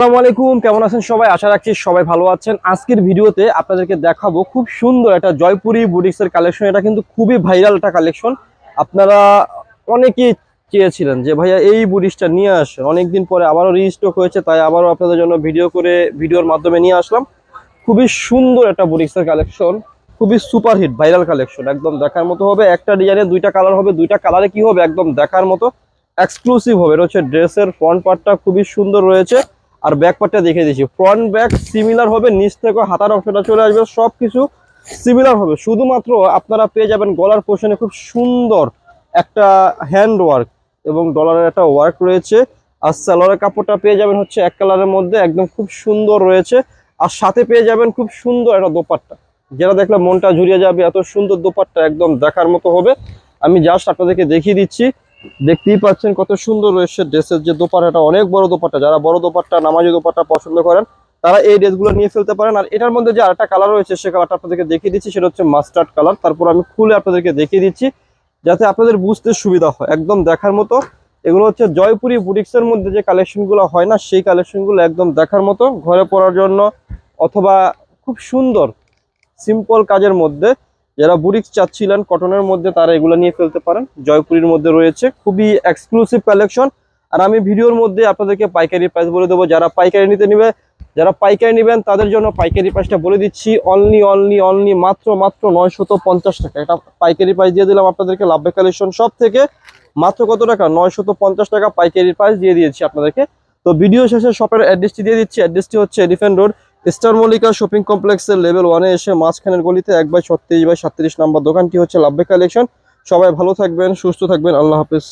আসসালামু আলাইকুম, কেমন আছেন সবাই? আশা রাখছি সবাই ভালো আছেন। আজকের ভিডিওতে আপনাদেরকে দেখাবো খুব সুন্দর একটা জয়পুরি বুটিক্সের কালেকশন। এটা কিন্তু খুবই ভাইরাল একটা কালেকশন। আপনারা অনেকেই চেয়েছিলেন যে, ভাইয়া, এই বুটিক্সটা নিয়ে আসেন। অনেকদিন পরে আবারও রিস্টক হয়েছে, তাই আবারও আপনাদের জন্য ভিডিও করে ভিডিওর মাধ্যমে নিয়ে আসলাম। খুবই সুন্দর একটা বুটিক্সের কালেকশন। খুবই সুপারহিট ভাইরাল কালেকশন। একদম দেখার মতো হবে। একটা ডিজাইনে দুইটা কালার হবে, দুইটা কালারে কি হবে? একদম দেখার মতো। এক্সক্লুসিভ হবে। এটা হচ্ছে ড্রেসের ফ্রন্ট পার্টটা খুবই সুন্দর রয়েছে। আর ব্যাক পার্টটা দেখে দিচ্ছি। ফ্রন্ট ব্যাক সিমিলার হবে, নিচ থেকে হাতার অংশটা চলে আসবে সব কিছু সিমিলার হবে। শুধুমাত্র আপনারা পেয়ে যাবেন গলার পোর্শনে খুব সুন্দর একটা হ্যান্ড ওয়ার্ক এবং ডলারের একটা ওয়ার্ক রয়েছে। আর সালোয়ারের কাপড়টা পেয়ে যাবেন হচ্ছে এক কালারের মধ্যে, একদম খুব সুন্দর রয়েছে। আর সাথে পেয়ে যাবেন খুব সুন্দর একটা দোপাট্টা। যেটা দেখলে মনটা ঝুরিয়ে যাবে, এত সুন্দর দোপাট্টা একদম দেখার মতো হবে। আমি জাস্ট আপনাদেরকে দেখিয়ে দিচ্ছি। দেখতেই পাচ্ছেন কত সুন্দর রয়েছে ড্রেসের যে দোপাট্টাটা, অনেক বড় দোপাট্টা। যারা বড় দোপাট্টা, নামাজি দোপাট্টা পছন্দ করেন, তারা এই ড্রেসগুলো নিয়ে ফেলতে পারেন। আর এটার মধ্যে যে আরেকটা কালার রয়েছে, সে কালারটা আপনাদেরকে দেখিয়ে দিচ্ছি, সেটা হচ্ছে মাস্টার্ড কালার তারপর আমি খুলে আপনাদেরকে দেখিয়ে দিচ্ছি, যাতে আপনাদের বুঝতে সুবিধা হয়। একদম দেখার মতো। এগুলো হচ্ছে জয়পুরি বুটিক্সের মধ্যে যে কালেকশনগুলো হয় না, সেই কালেকশনগুলো একদম দেখার মতো। ঘরে পড়ার জন্য, অথবা খুব সুন্দর সিম্পল কাজের মধ্যে যারা বুটিক্স চাচ্ছিলেন কটনের মধ্যে তারা এগুলো নিয়ে ফেলতে পারেন। জয়পুরির মধ্যে রয়েছে। খুবই এক্সক্লুসিভ কালেকশন আর আমি ভিডিওর মধ্যে আপনাদেরকে পাইকারি প্রাইস বলে দেবো। যারা পাইকারি নিতে নিবে, যারা পাইকারি নেবেন, তাদের জন্য পাইকারি প্রাইসটা বলে দিচ্ছি। অনলি অনলি অনলি মাত্র মাত্র নয়শত পঞ্চাশ টাকা। এটা পাইকারি প্রাইস দিয়ে দিলাম আপনাদেরকে লাভবে কালেকশন সব থেকে মাত্র কত টাকা? নয়শত পঞ্চাশ টাকা পাইকারি প্রাইস দিয়ে দিয়েছি আপনাদেরকে। তো ভিডিও শেষে শপের অ্যাড্রেসটি দিয়ে দিচ্ছি। অ্যাড্রেসটি হচ্ছে elephant road star Mallika shopping কমপ্লেক্সের লেভেল ওয়ানে এসে মাঝখানের গলিতে এক বাই ছত্রিশ বাই সাত্রিশ নাম্বার দোকানটি হচ্ছে লাভবে কালেকশন। সবাই ভালো থাকবেন, সুস্থ থাকবেন, আল্লাহ হাফিজ।